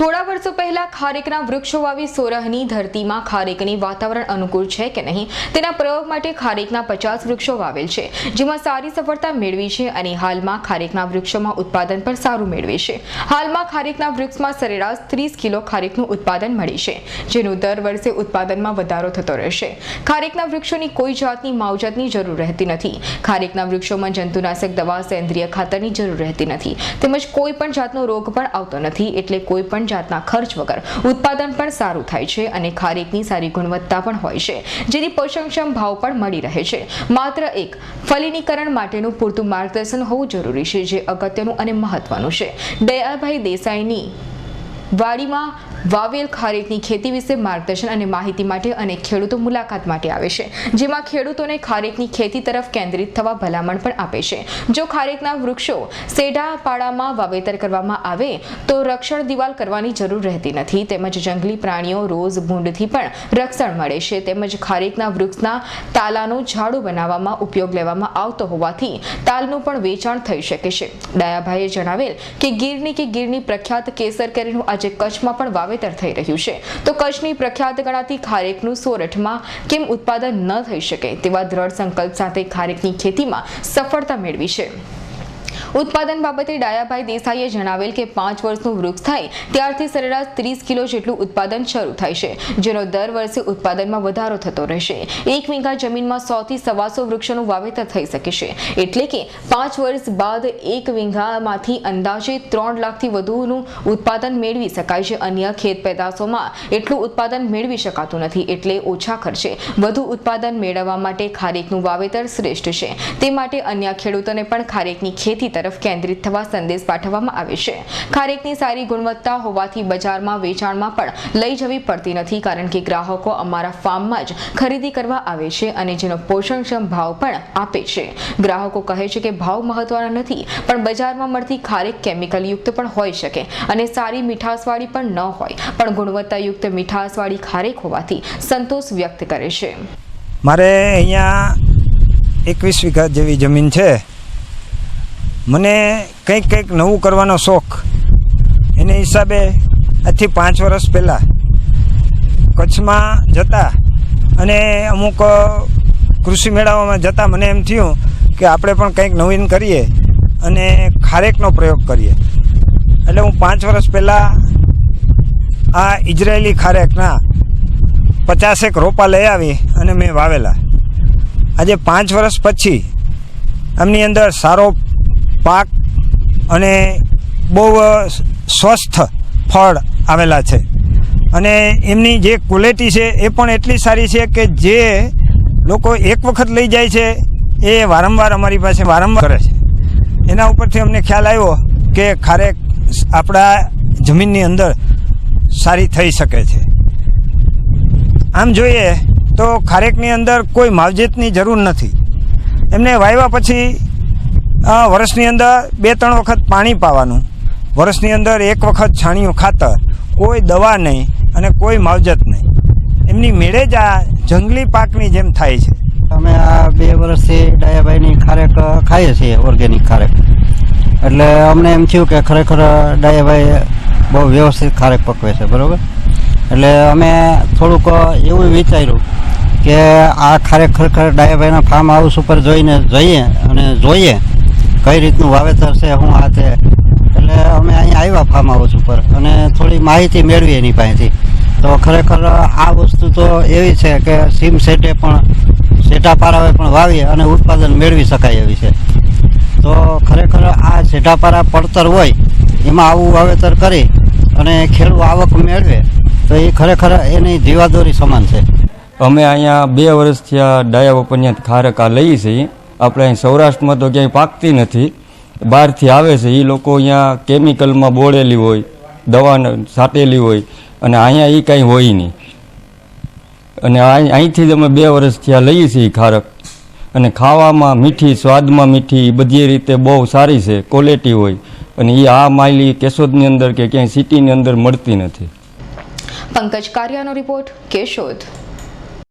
થોડા વર્ષો પહેલા ખારેકના વૃક્ષો વાવી સોરહની ધરતીમાં ખારેકની વાતાવરણ અનુકૂળ છે કે નહીં? તેના પ્રયોગ માટે ખારેકના પચાસ વૃક્ષો વાવેલ છે, જેમાં સારી સફળતા મેળવી છે અને હાલમાં ખારેકના વૃક્ષોમાં ઉત્પાદન પણ સારું મેળવે છે. હાલમાં ખારેકના વૃક્ષમાં સરેરાશ ત્રીસ કિલો ખારેકનું ઉત્પાદન મળે છે, જેનું દર વર્ષે ઉત્પાદનમાં વધારો થતો રહેશે. ખારેકના વૃક્ષોની કોઈ જાતની માવજતની જરૂર રહેતી નથી. ખારેકના વૃક્ષોમાં જંતુનાશક દવા સેન્દ્રિય ખાતરની જરૂર રહેતી નથી. તેમજ કોઈ પણ જાતનો રોગ પણ આવતો નથી, એટલે કોઈ પણ જાતના ખર્ચ વગર. ઉત્પાદન પણ સારું થાય છે અને ખારેકની સારી ગુણવત્તા પણ હોય છે જેથી પોષણક્ષમ ભાવ પણ મળી રહે છે. માત્ર એક, ફલિનીકરણ માટેનું પૂરતું માર્ગદર્શન હોવું જરૂરી છે, જે અગત્યનું અને મહત્વનું છે. દયાભાઈ દેસાઈની વાડીમાં વાવેલ ખારેકની ખેતી વિશે માર્ગદર્શન અને માહિતી માટે અને ખેડૂતો મુલાકાત માટે આવે છે, જેમાં ખેડૂતોને ખારેકની ખેતી તરફ કેન્દ્રિત થવા ભલામણ પણ આપે છે. જો ખારેકના વૃક્ષો સેઢા પાડામાં વાવેતર કરવામાં આવે, તો રક્ષણ દિવાલ કરવાની જરૂર રહેતી નથી. તેમજ જંગલી પ્રાણીઓ રોજ ભૂંડથી પણ રક્ષણ મળે છે. તેમજ ખારેકના વૃક્ષના તાલાનો ઝાડુ બનાવવામાં ઉપયોગ લેવામાં આવતો હોવાથી તાલનું પણ વેચાણ થઈ શકે છે. દયાભાઈએ જણાવેલ કે ગીરની કે ગીરની પ્રખ્યાત કેસર કેરીનું આજે કચ્છમાં પણ વાવેતર થઈ રહ્યું છે. તો કચ્છની પ્રખ્યાત ગણાતી ખારેકનું સોરઠમાં કેમ ઉત્પાદન ન થઈ શકે તેવા દ્રઢ સંકલ્પ સાથે ખારેકની ખેતીમાં સફળતા મેળવી છે. ઉત્પાદન બાબતે ડાયાભાઈ દેસાઈએ જણાવેલ કે પાંચ વર્ષનું વૃક્ષ થાય ત્યારથી સરેરાશ ત્રીસ કિલો જેટલું ઉત્પાદન શરૂ થાય છે, જેનો દર વર્ષે ઉત્પાદનમાં વધારો થતો રહેશે. એક વીઘા જમીનમાં સો થી સવાસો વૃક્ષોનું વાવેતર થઈ શકે છે, એટલે કે પાંચ વર્ષ બાદ એક વીઘામાંથી અંદાજે ત્રણ લાખથી વધુનું ઉત્પાદન મેળવી શકાય છે. અન્ય ખેત પેદાશોમાં એટલું ઉત્પાદન મેળવી શકાતું નથી, એટલે ઓછા ખર્ચે વધુ ઉત્પાદન મેળવવા માટે ખારેકનું વાવેતર શ્રેષ્ઠ છે. તે માટે અન્ય ખેડૂતોને પણ ખારેકની ખેતી તરફ કેન્દ્રિત થવા સંદેશ પાઠવવામાં આવે છે. ખારેકની સારી ગુણવત્તા હોવાથી બજારમાં વેચાણમાં પણ લઈ જવી પડતી નથી કારણ કે ગ્રાહકો અમારા ફાર્મમાં જ ખરીદી કરવા આવે છે અને જેનો પોષણક્ષમ ભાવ પણ આપે છે. ગ્રાહકો કહે છે કે ભાવ મહત્વના નથી, પણ બજારમાં મળતી ખારેક કેમિકલયુક્ત પણ હોઈ શકે અને સારી મીઠાશવાળી પણ ન હોય, પણ ગુણવત્તાયુક્ત મીઠાશવાળી ખારેક હોવાથી સંતોષ વ્યક્ત કરે છે. મારે અહીંયા એકવીસ વીઘા જેવી જમીન છે. મને કંઈક કંઈક નવું કરવાનો શોખ. એને હિસાબે આજથી પાંચ વર્ષ પહેલાં કચ્છમાં જતા અને અમુક કૃષિ મેળાઓમાં જતાં મને એમ થયું કે આપણે પણ કંઈક નવીન કરીએ અને ખારેકનો પ્રયોગ કરીએ. એટલે હું પાંચ વર્ષ પહેલાં આ ઇઝરાયેલી ખારેકના પચાસેક રોપા લઈ આવી અને મેં વાવેલા. આજે પાંચ વર્ષ પછી એમની અંદર સારો પાક અને બહુ સ્વસ્થ ફળ આવેલા છે. અને એમની જે ક્વોલિટી છે એ પણ એટલી સારી છે કે જે લોકો એક વખત લઈ જાય છે, એ વારંવાર અમારી પાસે વારંવાર કરે છે. એના ઉપરથી અમને ખ્યાલ આવ્યો કે ખારેક આપણા જમીનની અંદર સારી થઈ શકે છે. આમ જોઈએ તો ખારેકની અંદર કોઈ માવજતની જરૂર નથી. એમને વાવ્યા પછી વર્ષની અંદર બે ત્રણ વખત પાણી પાવાનું, વર્ષની અંદર એક વખત છાણિયું ખાતર, કોઈ દવા નહીં અને કોઈ માવજત નહીં. એમની મેળે જ આ જંગલી પાકની જેમ થાય છે. અમે આ બે વર્ષથી ડાયાભાઈની ખારેક ખાઈએ છીએ, ઓર્ગેનિક ખારેક. એટલે અમને એમ થયું કે ખરેખર ડાયાભાઈ બહુ વ્યવસ્થિત ખારેક પકવે છે, બરાબર? એટલે અમે થોડુંક એવું વિચાર્યું કે આ ખરેખર ડાયાભાઈના ફાર્મ હાઉસ ઉપર જોઈને જઈએ અને જોઈએ કઈ રીતનું વાવેતર છે શું આ તે એટલે અમે અહીંયા આવ્યા ફાર્મ હાઉસ ઉપર અને થોડી માહિતી મેળવી એની પાસેથી. તો ખરેખર આ વસ્તુ તો એવી છે કે સીમ સેટે પણ સેટા પણ વાવી અને ઉત્પાદન મેળવી શકાય એવી છે. તો ખરેખર આ સેટાપારા પડતર હોય, એમાં આવું વાવેતર કરી અને ખેડૂત આવક મેળવે, તો એ ખરેખર એની જીવાદોરી સમાન છે. અમે અહીંયા બે વર્ષથી આ ડાયા વપન્યા ખારક લઈએ છીએ. આપણે અહીં સૌરાષ્ટ્રમાં તો ક્યાંય પાકતી નથી. બહારથી આવે છે. એ લોકો અહીંયા કેમિકલમાં બોળેલી હોય, દવા છાંટેલી હોય અને અહીંયા એ કાંઈ હોય નહીં. અને અહીં- અહીંથી જ અમે બે વર્ષથી આ લઈએ છીએ ખારક. અને ખાવામાં મીઠી, સ્વાદમાં મીઠી બધી રીતે બહુ સારી છે ક્વોલિટી હોય. અને એ આ માયલી કેશોદની અંદર કે ક્યાંય સિટીની અંદર મળતી નથી. પંકજ કારિયાનો રિપોર્ટ કેશોદ.